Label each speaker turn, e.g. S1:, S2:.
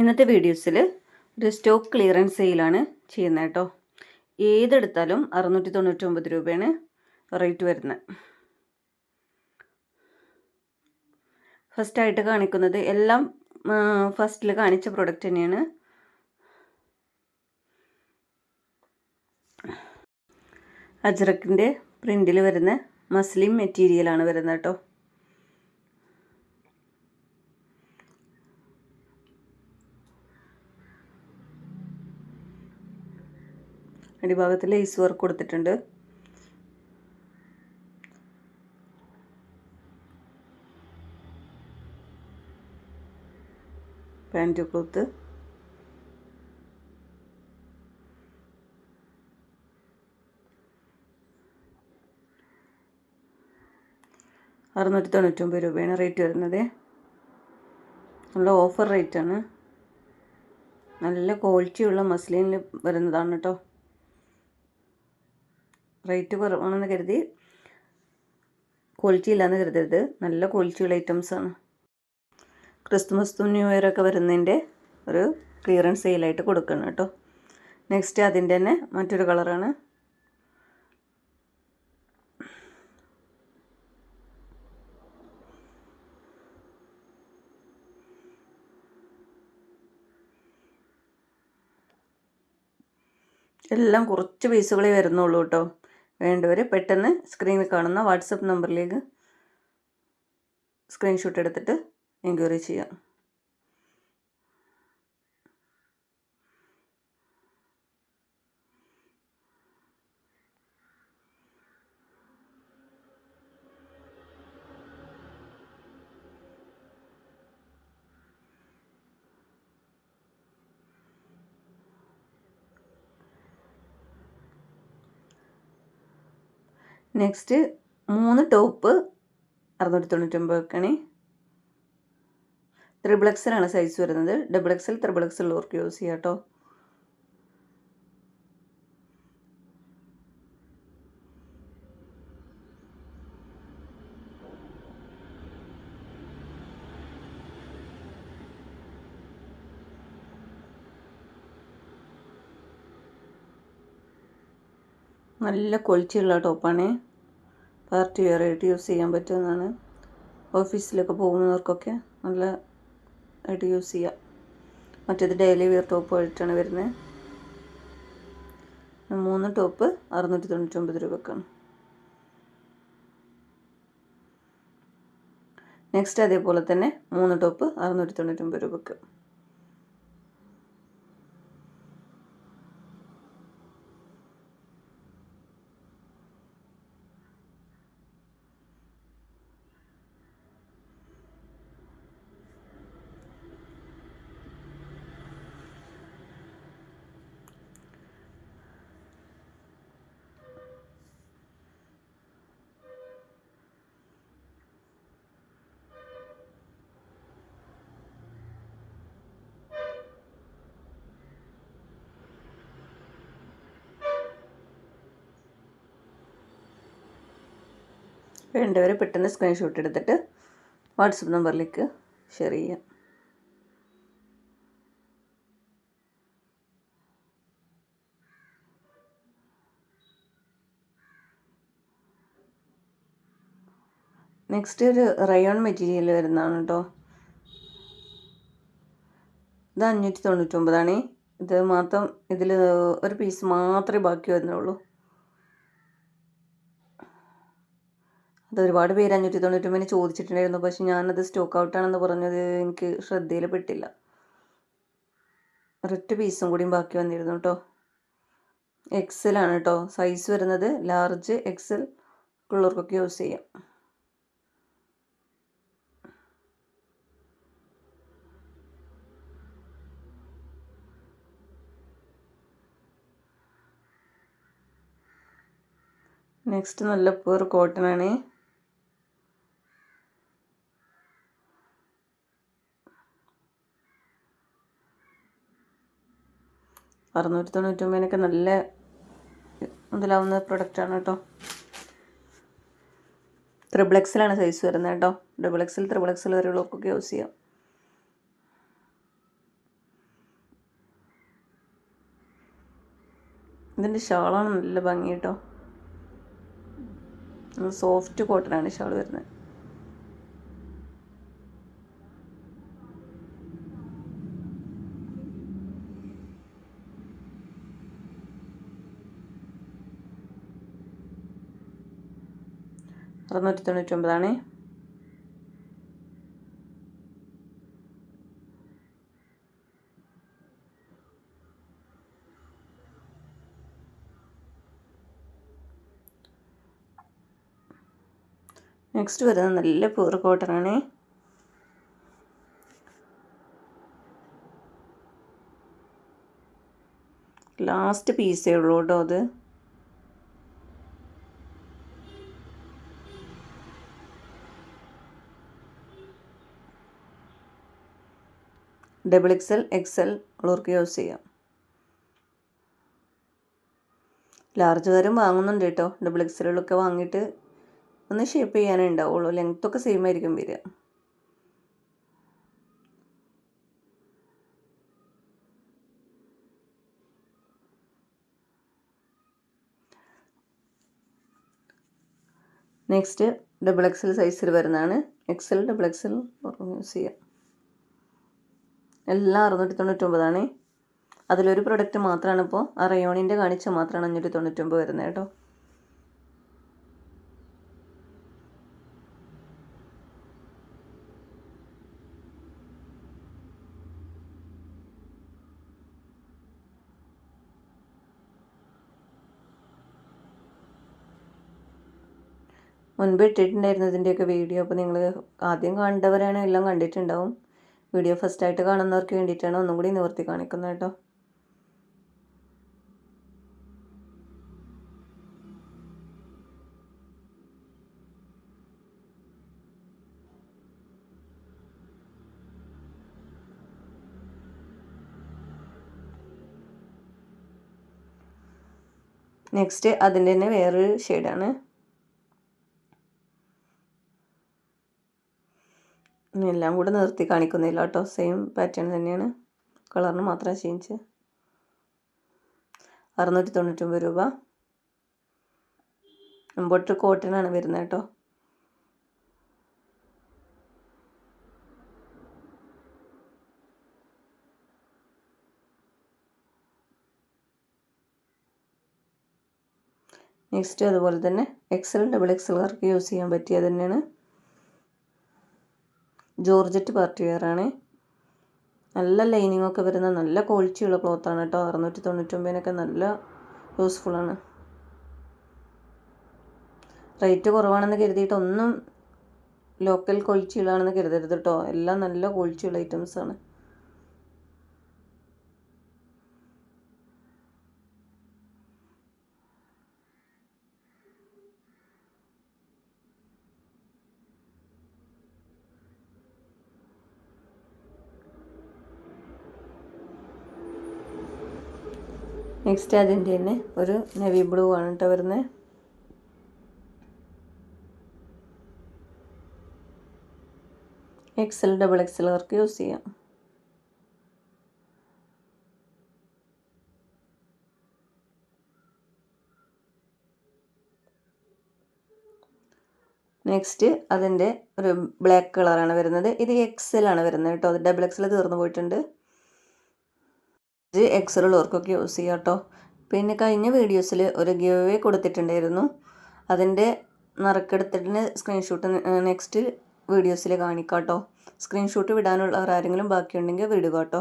S1: ഇന്നത്തെ വീഡിയോസിൽ ഒരു സ്റ്റോക്ക് ക്ലിയറൻസ് സെയിലാണ് ചെയ്യുന്നത് കേട്ടോ. ഏതെടുത്താലും അറുന്നൂറ്റി തൊണ്ണൂറ്റൊമ്പത് രൂപയാണ് റേറ്റ് വരുന്നത്. ഫസ്റ്റായിട്ട് കാണിക്കുന്നത് എല്ലാം ഫസ്റ്റിൽ കാണിച്ച പ്രൊഡക്റ്റ് തന്നെയാണ്. അജ്രക്കിന്റെ പ്രിന്റിൽ വരുന്ന മസ്ലിം മെറ്റീരിയലാണ് വരുന്നത് കേട്ടോ. അടിഭാഗത്ത് ലേസ് വർക്ക് കൊടുത്തിട്ടുണ്ട്. Pant cloth. അറുന്നൂറ്റി തൊണ്ണൂറ്റൊമ്പത് രൂപയാണ് റേറ്റ് വരുന്നത്. നല്ല ഓഫർ റേറ്റാണ്. നല്ല ക്വാളിറ്റിയുള്ള മസ്ലിനിൽ വരുന്നതാണ് കേട്ടോ. റേറ്റ് കുറവാണെന്ന് കരുതി. ക്വാളിറ്റി ഇല്ലയെന്ന് കരുതരുത്. നല്ല ക്വാളിറ്റിയുള്ള ഐറ്റംസാണ് ക്രിസ്മസ് ന്യൂ ഇയർ ഒക്കെ വരുന്നതിന്റെ ഒരു ക്ലിയറൻസ് സെയിലായിട്ട് കൊടുക്കണം കേട്ടോ. നെക്സ്റ്റ് അതിന്റെ തന്നെ മറ്റൊരു കളറാണ് എല്ലാം കുറച്ച് പീസുകളേ വരുന്നുള്ളൂ കേട്ടോ. വേണ്ടവർ പെട്ടെന്ന് സ്ക്രീനിൽ കാണുന്ന വാട്സപ്പ് നമ്പറിലേക്ക് സ്ക്രീൻഷോട്ട് എടുത്തിട്ട് എൻക്വയറി ചെയ്യാം. നെക്സ്റ്റ് മൂന്ന് ടോപ്പ് അറുന്നൂറ്റി തൊണ്ണൂറ്റൊമ്പതൊക്കെയാണ് ത്രിബിൾ എക്സലാണ് സൈസ് വരുന്നത്. ഡബിൾ എക്സൽ ത്രിബിൾ എക്സൽ ഉള്ളവർക്ക് യൂസ് ചെയ്യാം കേട്ടോ നല്ല ക്വാളിറ്റിയുള്ള ടോപ്പാണ് പാർട്ടി വെയറായിട്ട് യൂസ് ചെയ്യാൻ പറ്റുന്നതാണ് ഓഫീസിലൊക്കെ പോകുന്നവർക്കൊക്കെ നല്ല ആയിട്ട് യൂസ് ചെയ്യാം. മറ്റേത് ഡെയിലി വെയർ ടോപ്പ് ആയിട്ടാണ് വരുന്നത്. മൂന്ന് ടോപ്പ് അറുന്നൂറ്റി തൊണ്ണൂറ്റൊമ്പത് രൂപക്കാണ്. നെക്സ്റ്റ് അതേപോലെ തന്നെ മൂന്ന് ടോപ്പ് അറുന്നൂറ്റി തൊണ്ണൂറ്റൊമ്പത് രൂപക്ക്. വേണ്ടവർ പെട്ടെന്ന് സ്ക്രീൻഷോട്ട് എടുത്തിട്ട് വാട്സപ്പ് നമ്പറിലേക്ക് ഷെയർ ചെയ്യാം. നെക്സ്റ്റ് ഒരു റയോൺ മെറ്റീരിയൽ വരുന്നതാണ് കേട്ടോ ഇത് അഞ്ഞൂറ്റി തൊണ്ണൂറ്റൊമ്പതാണ് ഇത് മാത്രം ഇതിൽ ഒരു പീസ് മാത്രമേ ബാക്കി വരുന്നുള്ളൂ. അത് ഒരുപാട് പേര് അഞ്ഞൂറ്റി തൊണ്ണൂറ്റൊമ്പതിന് ചോദിച്ചിട്ടുണ്ടായിരുന്നു. പക്ഷെ ഞാനത് സ്റ്റോക്ക് ഔട്ടാണെന്ന് പറഞ്ഞത് എനിക്ക് ശ്രദ്ധയിൽ പെട്ടില്ല. ഒരൊറ്റ പീസും കൂടിയും ബാക്കി വന്നിരുന്നു കേട്ടോ എക്സലാണ് കേട്ടോ സൈസ് വരുന്നത് ലാർജ് എക്സൽ പിള്ളേർക്കൊക്കെ യൂസ് ചെയ്യാം. നെക്സ്റ്റ് നല്ല പ്യൂർ കോട്ടൺ ആണ്. അറുന്നൂറ്റി തൊണ്ണൂറ്റൊമ്പതിനൊക്കെ നല്ല മുതലാവുന്ന പ്രൊഡക്റ്റാണ് കേട്ടോ. ത്രിബിൾ എക്സിലാണ് സൈസ് വരുന്നത് കേട്ടോ. ഡബിൾ എക്സിൽ ത്രിബിൾ എക്സിൽ വരെയുള്ളവർക്കൊക്കെ യൂസ് ചെയ്യാം. ഇതിന്റെ ഷാളാണ് നല്ല ഭംഗി കേട്ടോ. സോഫ്റ്റ് കോട്ടനാണ് ഷാൾ വരുന്നത്. അറുന്നൂറ്റി തൊണ്ണൂറ്റൊമ്പതാണേ നെക്സ്റ്റ് വരുന്നത് നല്ല പ്യൂർ കോട്ടൺ ആണ്. ലാസ്റ്റ് പീസേ ഉള്ളൂ കേട്ടോ അത്. ഡബിൾ എക്സൽ എക്സൽ ഉള്ളവർക്ക് യൂസ് ചെയ്യാം. ലാർജുകാരും വാങ്ങുന്നുണ്ട് കേട്ടോ. ഡബിൾ എക്സലുകളൊക്കെ വാങ്ങിയിട്ട് ഒന്ന് ഷേപ്പ് ചെയ്യാനേ ഉണ്ടാവുള്ളൂ. ലെങ്ത്തൊക്കെ സെയിം ആയിരിക്കും വരിക. നെക്സ്റ്റ് ഡബിൾ എക്സൽ സൈസിൽ വരുന്നതാണ്. എക്സൽ ഡബിൾ എക്സൽ യൂസ് ചെയ്യാം. എല്ലാം അറുന്നൂറ്റി തൊണ്ണൂറ്റൊമ്പതാണ് അതിലൊരു പ്രൊഡക്റ്റ് മാത്രമാണ് ഇപ്പോൾ ആ റയോണിന്റെ കാണിച്ച മാത്രമാണ് അഞ്ഞൂറ്റി തൊണ്ണൂറ്റൊമ്പത് വരുന്നത് കേട്ടോ. മുൻപ് ഇട്ടിട്ടുണ്ടായിരുന്നതിന്റെയൊക്കെ വീഡിയോ അപ്പോൾ നിങ്ങൾ ആദ്യം കണ്ടവരാണ് എല്ലാം കണ്ടിട്ടുണ്ടാവും. വീഡിയോ ഫസ്റ്റായിട്ട് കാണുന്നവർക്ക് വേണ്ടിയിട്ടാണ് ഒന്നും കൂടി നിവർത്തി കാണിക്കുന്നത് കേട്ടോ. നെക്സ്റ്റ് അതിന്റെ തന്നെ വേറൊരു ഷെയ്ഡാണ് എല്ലാം കൂടെ നിർത്തി കാണിക്കുന്നില്ല കേട്ടോ. സെയിം പാറ്റേൺ തന്നെയാണ്. കളറിന് മാത്രം ചേഞ്ച് അറുന്നൂറ്റി തൊണ്ണൂറ്റൊമ്പത് രൂപ ഇമ്പോർട്ട് കോട്ടനാണ് വരുന്നത് കേട്ടോ. നെക്സ്റ്റ് അതുപോലെ തന്നെ എക്സൽ ഡബിൾ എക്സൽ കാർക്ക് യൂസ് ചെയ്യാൻ പറ്റിയത് തന്നെയാണ്. ജോർജറ്റ് പാർട്ടി വെയറാണ് നല്ല ലൈനിങ് ഒക്കെ വരുന്ന നല്ല ക്വാളിറ്റിയുള്ള ക്ലോത്താണ് കേട്ടോ. അറുന്നൂറ്റി തൊണ്ണൂറ്റൊമ്പതിനൊക്കെ നല്ല യൂസ്ഫുള്ളാണ്. റേറ്റ് കുറവാണെന്ന് കരുതിയിട്ട് ഒന്നും ലോക്കൽ ക്വാളിറ്റിയുള്ളതാണെന്ന് കരുതരുത് കേട്ടോ. എല്ലാം നല്ല ക്വാളിറ്റിയുള്ള ഐറ്റംസാണ്. നെക്സ്റ്റ് അതിന്റെ തന്നെ ഒരു നെവി ബ്ലൂ ആണ് കേട്ടോ വരുന്നത് എക്സൽ ഡബിൾ എക്സൽ വർക്ക് യൂസ് ചെയ്യാം. നെക്സ്റ്റ് അതിന്റെ ഒരു ബ്ലാക്ക് കളറാണ് വരുന്നത്. ഇത് എക്സൽ ആണ് വരുന്നത് കേട്ടോ അത് ഡബിൾ എക്സൽ തീർന്നു പോയിട്ടുണ്ട്. ഇത് എക്സലുള്ളവർക്കൊക്കെ യൂസ് ചെയ്യാം കേട്ടോ പിന്നെ കഴിഞ്ഞ വീഡിയോസിൽ ഒരു ഗിവ് കൊടുത്തിട്ടുണ്ടായിരുന്നു. അതിന്റെ നറുക്കെടുത്തിട്ട് സ്ക്രീൻഷോട്ട് നെക്സ്റ്റ് വീഡിയോസിൽ കാണിക്കാം കേട്ടോ സ്ക്രീൻഷോട്ട് വിടാനുള്ളവർ ആരെങ്കിലും ബാക്കിയുണ്ടെങ്കിൽ വിടുക കേട്ടോ